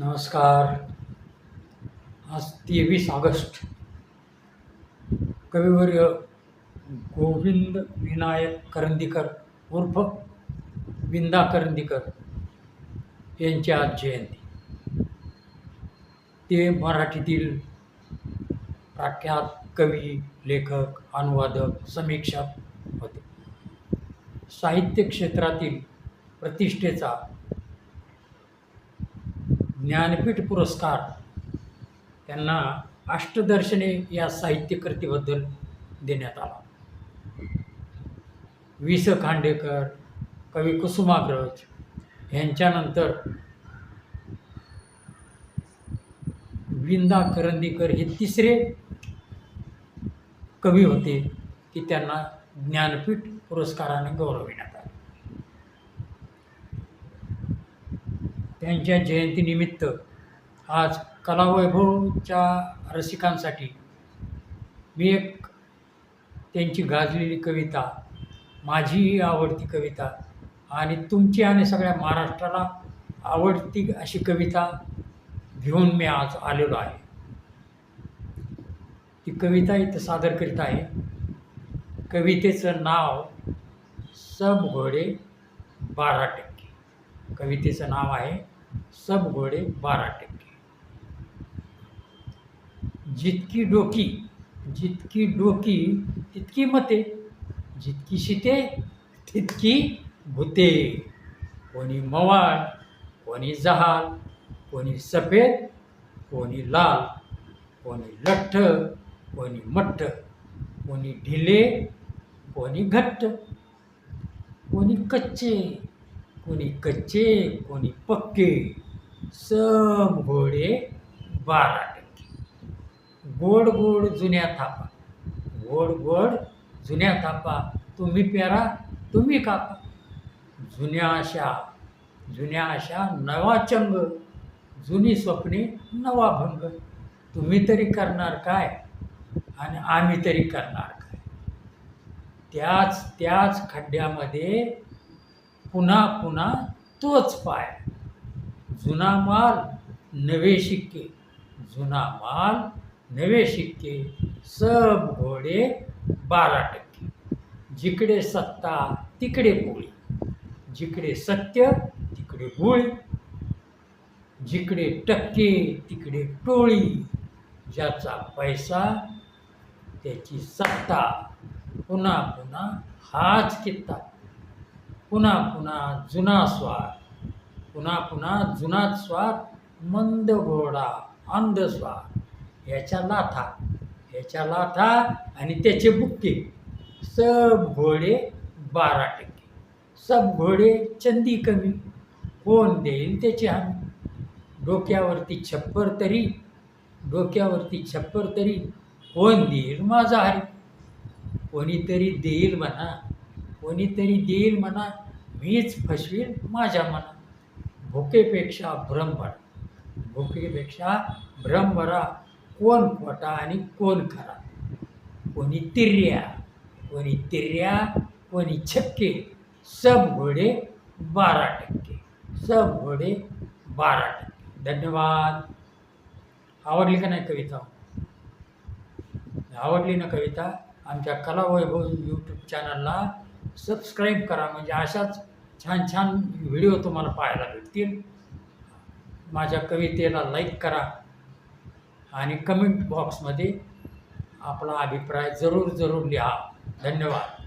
नमस्कार. आज तेवीस ऑगस्ट. कविवर्य गोविंद विनायक करंदीकर उर्फ विंदा करंदीकर यांची आज जयंती. ते मराठीतील प्रख्यात कवी लेखक अनुवादक समीक्षक होते. साहित्य क्षेत्रातील प्रतिष्ठेचा ज्ञानपीठ पुरस्कार. त्यांना अष्टदर्शने या साहित्यकृतीबद्दल देण्यात आला. वि स खांडेकर कवी कुसुमाग्रज यांच्यानंतर विंदा करंदीकर हे तिसरे कवी होते की त्यांना ज्ञानपीठ पुरस्काराने गौरविण्यात आले. त्यांच्या जयंतीनिमित्त आज कलावैभवच्या रसिकांसाठी मी एक त्यांची गाजलेली कविता माझी आवडती कविता आणि तुमची आणि सगळ्या महाराष्ट्राला आवडती अशी कविता घेऊन मी आज आलेलो आहे. ती कविता इथं सादर करीत आहे. कवितेचं नाव सब घोडे बारा टक्के. कवितेचं नाव आहे सब घोडे बारा टक्के. जितकी डोकी जितकी डोकी तितकी मते. जितकी शिते तितकी भूते. कोणी मवाळ कोणी जहाल कोणी सफेद कोणी लाल कोणी लठ्ठ कोणी मठ्ठ कोणी ढिले कोणी घट्ट कोणी कच्चे. कोणी कच्चे कोणी पक्के सम घोडे बारा टक्के. गोड गोड जुन्या थापा. गोड गोड जुन्या थापा. तुम्ही पेरा तुम्ही कापा. जुन्या आशा जुन्या आशा नवा चंग. जुनी स्वप्ने नवा भंग. तुम्ही तरी करणार काय? आणि आम्ही तरी करणार काय? त्याच त्याच खड्ड्यामध्ये पुन्हा पुन्हा तोच पाय. जुना माल नवे शिक्के जुना माल नवे शिक्के सब घोडे बारा टक्के. जिकडे सत्ता तिकडे पोळी. जिकडे सत्य तिकडे गोळी जिकडे टक्के तिकडे टोळी. ज्याचा पैसा त्याची सत्ता पुन्हा पुन्हा हाच कित्ता पुन्हा पुन्हा जुना स्वार पुन्हा पुन्हा जुनाच स्वार मंद घोडा अंध स्वार याच्या लाथा याच्या लाथा आणि त्याचे बुक्के. सब घोडे बारा टक्के. सब घोडे चंदी कमी. कोण देईल त्याची हमी? डोक्यावरती छप्पर तरी. डोक्यावरती छप्पर तरी. कोण देईल माझा हरी? कोणीतरी देईल म्हणा. कोणीतरी देईल म्हणा मीच फसवील माझ्या मना भुकेपेक्षा भ्रम भरा. भुकेपेक्षा भ्रम भरा. कोण खोटा आणि कोण खरा? कोणी तिर्या कोणी तिर्या कोणी छक्के. सब घोडे बारा टक्के. सब घोडे बारा टक्के. धन्यवाद. आवडली का नाही कविता? आवडली ना कविता? आमच्या कलावैभव यूट्यूब चॅनलला सबस्क्राईब करा. म्हणजे अशाच छान छान व्हिडिओ तुम्हाला पाहायला भेटतील. माझ्या कवितेला लाईक करा. आणि कमेंट बॉक्समध्ये आपला अभिप्राय जरूर जरूर लिहा. धन्यवाद.